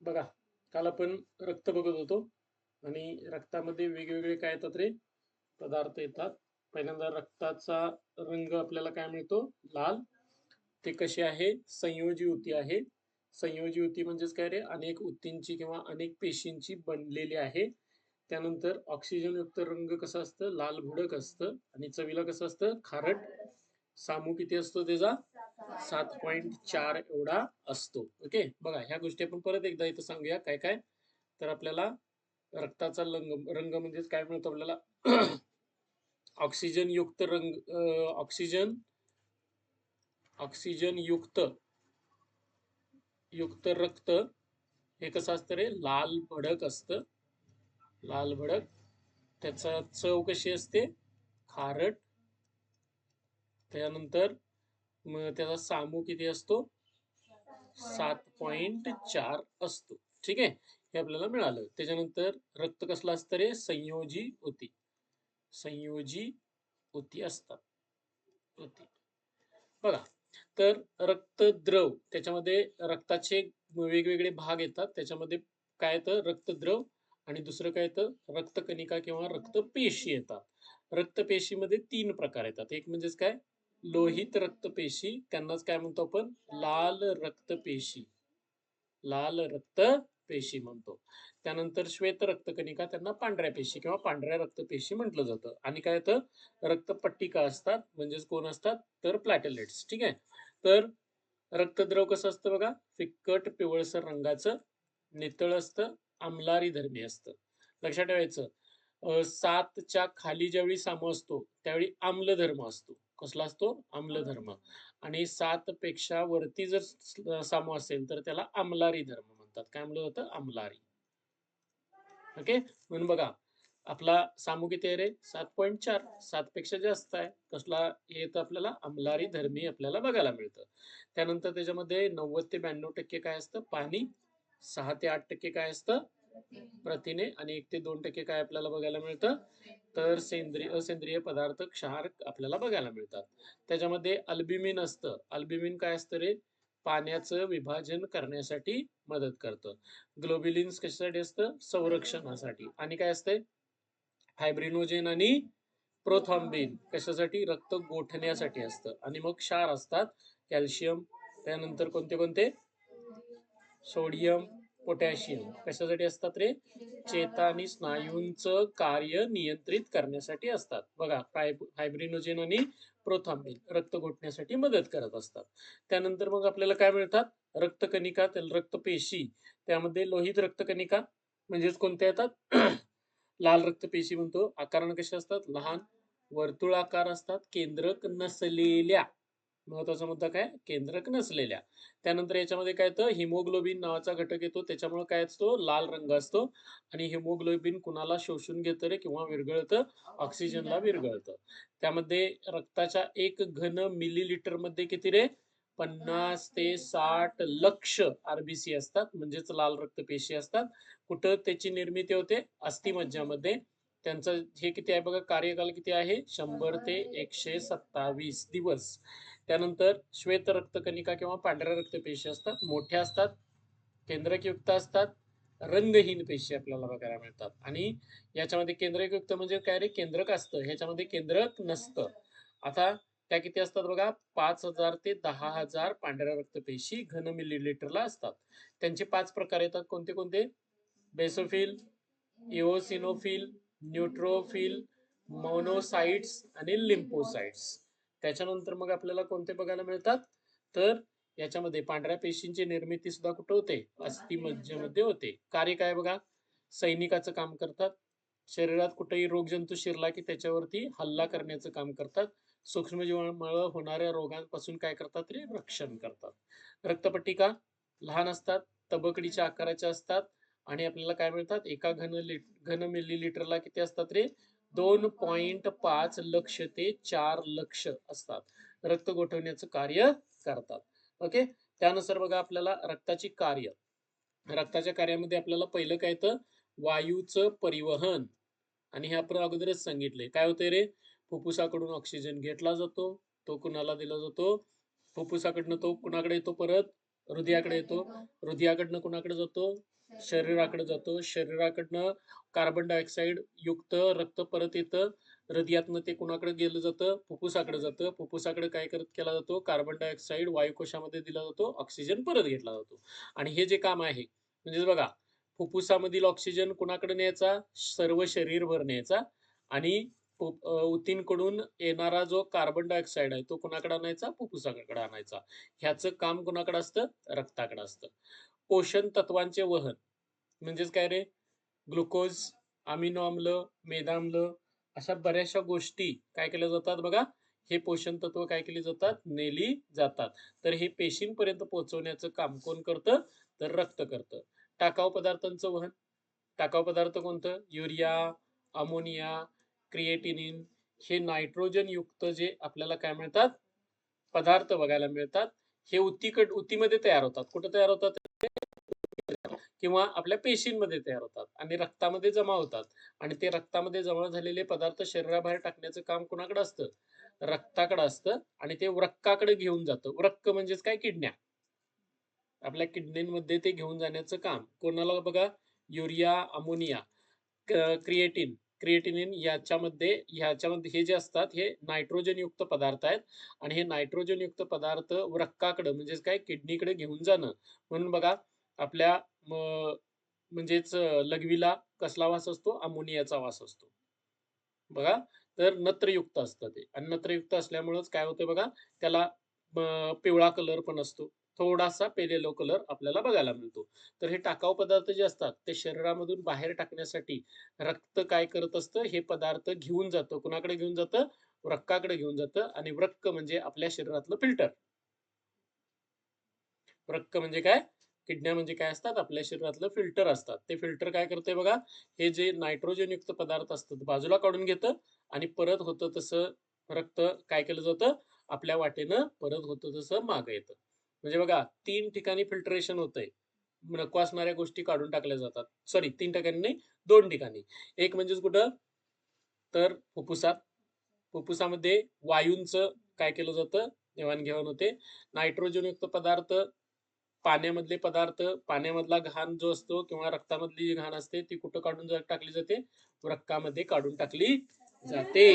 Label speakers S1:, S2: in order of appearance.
S1: बघा काल आपण रक्त बघत होतो आणि रक्तामध्ये वेगवेगळे काय येतात रे? पदार्थ येतात. पहिल्यांदा रक्ताचा रंग आपल्याला काय मिळतो? लाल. ते कसे आहे? संयोजी ऊती आहे. संयोजी ऊती म्हणजेच काय रे? अनेक ऊतींची किंवा अनेक पेशींची बनलेली आहे. त्यानंतर ऑक्सिजनयुक्त रंग कसं असतं? लाल भुडक असतं. आणि चवीला कसं असतं? खारट. सामू किती असतो त्याचा? सात पॉईंट चार एवढा असतो. ओके? बघा ह्या गोष्टी आपण परत एकदा इथं सांगूया. काय काय? तर आपल्याला रक्ताचा रंग रंग म्हणजेच काय मिळतो आपल्याला? ऑक्सिजन युक्त रंग ऑक्सिजन ऑक्सिजन युक्त युक्त रक्त हे कसं असतं रे? लाल भडक असतं. लाल भडक. त्याचा चव कशी असते? खारट. त्यानंतर मग त्याचा सामू किती असतो? सात पॉइंट चार असतो. ठीक आहे? हे आपल्याला मिळालं. त्याच्यानंतर रक्त कसलं असतं रे? संयोजी होती संयोजी होती असतात. होती बघा. तर रक्तद्रव त्याच्यामध्ये रक्ताचे वेगवेगळे भाग येतात. त्याच्यामध्ये काय येतं? रक्तद्रव आणि दुसरं काय येतं? रक्तकणिका किंवा रक्तपेशी येतात. रक्तपेशीमध्ये तीन प्रकार येतात. एक म्हणजेच काय? लोहित रक्तपेशी त्यांनाच काय म्हणतो आपण? लाल रक्तपेशी. लाल रक्त पेशी म्हणतो. त्यानंतर श्वेत रक्तकणिका त्यांना पांढऱ्या पेशी किंवा पांढऱ्या रक्तपेशी म्हटलं जातं. आणि काय येतं रक्तपट्टिका असतात. म्हणजेच कोण असतात? तर प्लॅटेलेट्स. ठीक आहे? तर रक्तद्रव कसं असतं बघा? फिक्कट पिवळसर रंगाचं नितळ असतं. आम्लारी धर्मी असतं. लक्षात ठेवायचं. सातच्या खाली ज्यावेळी सामो असतो त्यावेळी आम्लधर्म असतो. कसला असतो? आम्ल धर्म आणि सात पेक्षा वरती जर साम असेल तर त्याला आम्लारी धर्म म्हणतात. काय म्हणलं जातं आम्लारी. ओके? म्हणून बघा आपला सामू किती आहे रे? सात पॉईंट चार. सात पेक्षा जास्त आहे. कसला हे तर आपल्याला अमलारी धर्मी आपल्याला बघायला मिळतं. त्यानंतर त्याच्यामध्ये नव्वद ते ब्याण्णव टक्के काय असतं? पाणी. सहा ते आठ टक्के काय असतं? प्रथिने आणि एक ते दोन टक्के काय आपल्याला बघायला मिळतं? तर सेंद्रिय असेंद्रिय पदार्थ क्षार आपल्याला बघायला मिळतात. त्याच्यामध्ये अल्ब्युमिन असतं. अल्ब्युमिन काय असतं रे? पाण्याचं विभाजन करण्यासाठी मदत करतं. ग्लोबिलिन्स कशासाठी असतं? संरक्षणासाठी. आणि काय असतंय? हायब्रिनोजेन आणि प्रोथॉम्बिन कशासाठी? रक्त गोठण्यासाठी असतं. आणि मग क्षार असतात कॅल्शियम. त्यानंतर कोणते कोणते? सोडियम. पोटॅशियम कशासाठी असतात रे? चेता आणि स्नायूंचं कार्य नियंत्रित करण्यासाठी असतात. बघा हायब्रिनोजेन आणि प्रोथॉम्बिन रक्त घोटण्यासाठी मदत करत असतात. त्यानंतर मग आपल्याला काय मिळतात? रक्तकणिका रक्तपेशी. त्यामध्ये लोहित रक्तकणिका म्हणजेच कोणत्या येतात? लाल रक्तपेशी म्हणतो. आकारण कशा असतात? लहान. वर्तुळाकार असतात. केंद्रक नसलेल्या. महत्त्वाचा मुद्दा काय? केंद्रक नसलेल्या. त्यानंतर याच्यामध्ये काय येतं हिमोग्लोबिन नावाचा घटक येतो. त्याच्यामुळे काय असतो? लाल रंग असतो. आणि हिमोग्लोबिन कुणाला शोषून घेतं रे किंवा विरघळतं? ऑक्सिजनला विरघळतं. त्यामध्ये रक्ताच्या एक घन मिलीलिटरमध्ये किती रे? पन्नास ते साठ लक्ष आरबीसी असतात. म्हणजेच लाल रक्त पेशी असतात. कुठं त्याची निर्मिती होते? अस्थिमज्जामध्ये. त्यांचं हे किती आहे बघा? कार्यकाल किती आहे? शंभर ते एकशे सत्तावीस दिवस. त्यानंतर श्वेत रक्तकणिका किंवा पांढऱ्या रक्तपेशी असतात मोठ्या असतात केंद्रकयुक्त असतात रंगहीन पेशी आपल्याला बघायला मिळतात. आणि याच्यामध्ये केंद्रकयुक्त म्हणजे काय रे? केंद्रक असतं. ह्याच्यामध्ये केंद्रक नसतं. आता त्या किती असतात बघा? पाच हजार ते दहा हजार पांढऱ्या रक्तपेशी घन मिलीलिटरला असतात. त्यांचे पाच प्रकार येतात. कोणते कोणते? बेसोफिल इओसिनोफिल न्यूट्रोफिल मोनोसाइट्स आणि लिम्पोसाइट्स त्याच्यानंतर मग आपल्याला कोणते बघायला मिळतात? तर याच्यामध्ये पांढऱ्या पेशींची निर्मिती सुद्धा कुठं होते? अस्थिमज्जेमध्ये होते. कार्य काय बघा? सैनिकाचं काम करतात. शरीरात कुठेही रोगजंतू शिरला की त्याच्यावरती हल्ला करण्याचं काम करतात. सूक्ष्मजीवांमुळे होणाऱ्या रोगांपासून काय करतात रे? रक्षण करतात. रक्तपट्टिका लहान असतात तबकडीच्या आकाराच्या असतात आणि आपल्याला काय मिळतात? एका घन लिट घन मिलीलिटरला किती असतात रे? दोन पॉइंट पाच लक्ष ते चार लक्ष असतात. रक्त गोठवण्याचं कार्य करतात. ओके? त्यानुसार बघा आपल्याला रक्ताची कार्य. रक्ताच्या कार्यामध्ये आपल्याला पहिलं काय येतं? वायूचं परिवहन. आणि हे आपण अगोदरच सांगितलंय. काय होतंय रे? फुफ्फुसाकडून ऑक्सिजन घेतला जातो. तो कुणाला दिला जातो? फुफ्फुसाकडनं तो कुणाकडे येतो परत? हृदयाकडे येतो. हृदयाकडनं कुणाकडे जातो? शरीराकडे जातो. शरीराकडनं कार्बन डायऑक्साईड युक्त रक्त परत येतं. हृदयातनं ते कुणाकडे गेलं जातं? फुफ्फुसाकडे जातं. फुफ्फुसाकडे काय करत केला जातो? कार्बन डायऑक्साईड वायुकोशामध्ये दिला जातो. ऑक्सिजन परत घेतला जातो. आणि हे जे काम आहे म्हणजे बघा फुफ्फुसामधील ऑक्सिजन कुणाकडे न्यायचा? सर्व शरीरभर न्यायचा. आणि उतींकडून येणारा जो कार्बन डायऑक्साईड आहे तो कुणाकडे आणायचा? फुफ्फुसाकडे आणायचा. ह्याचं काम कुणाकडे असतं? रक्ताकडे असतं. पोषण तत्वांचे वहन. म्हणजेच काय रे? ग्लुकोज अमिनो आम्ल मेदाम्ल अशा बऱ्याचशा गोष्टी काय केल्या जातात बघा? हे पोषण तत्व काय केली जातात? नेली जातात. तर हे पेशींपर्यंत पोहोचवण्याचं काम कोण करतं? तर रक्त करतं. टाकाऊ पदार्थांचं वहन. टाकाऊ पदार्थ कोणतं? Urea ammonia creatinine. हे नायट्रोजन युक्त जे आपल्याला काय मिळतात? पदार्थ बघायला मिळतात. हे उतीकट उतीमध्ये तयार होतात. कुठं तयार होतात? किंवा आपल्या पेशींमध्ये तयार होतात आणि रक्तामध्ये जमा होतात. आणि ते रक्तामध्ये जमा झालेले पदार्थ शरीराबाहेर टाकण्याचं काम कुणाकडे असतं? रक्ताकडे असतं आणि ते वृक्काकडे घेऊन जातं. वृक्क म्हणजेच काय? किडन्या आपल्या किडनीमध्ये ते घेऊन जाण्याचं काम. कोणाला बघा? Urea ammonia creatine. क्रिएटिनिन याच्यामध्ये ह्याच्यामध्ये हे जे असतात हे नायट्रोजनयुक्त पदार्थ आहेत. आणि हे नायट्रोजनयुक्त पदार्थ वृक्काकडे म्हणजेच काय? किडनीकडे घेऊन जाणं. म्हणून बघा आपल्या मग म्हणजेच लघवीला कसला वास असतो? अमोनियाचा वास असतो. बघा तर नत्रयुक्त असतं ते. आणि नत्रयुक्त असल्यामुळेच काय होतं बघा त्याला पिवळा कलर पण असतो. थोडासा पेलेलो कलर आपल्याला बघायला मिळतो. तर हे टाकाऊ पदार्थ जे असतात ते शरीरामधून बाहेर टाकण्यासाठी रक्त काय करत असतं? हे पदार्थ घेऊन जातं. कुणाकडे घेऊन जातं? वृक्काकडे घेऊन जातं. आणि वृक्क म्हणजे आपल्या शरीरातलं फिल्टर वृक्क म्हणजे काय? किडन्या म्हणजे काय असतात? आपल्या शरीरातलं फिल्टर असतात. ते फिल्टर काय करते बघा? हे जे नायट्रोजनयुक्त पदार्थ असतात बाजूला काढून घेतं आणि परत होतं तसं रक्त काय केलं जातं? आपल्या वाटेनं परत होतं तसं मागं येतं. म्हणजे बघा तीन ठिकाणी फिल्टरेशन होतंय. नको असणाऱ्या गोष्टी काढून टाकल्या जातात. सॉरी तीन ठिकाणी नाही दोन ठिकाणी. एक म्हणजेच कुठं? तर फुफ्फुसात फुफ्फुसामध्ये वायूंचं काय केलं जातं? देवाणघेवाण होते. नायट्रोजनयुक्त पदार्थ पाण्यामधले पदार्थ पाण्यामधला घाण जो असतो किंवा रक्तामधली जी घाण असते ती कुठं काढून टाकली जाते? रक्तामध्ये काढून टाकली जाते.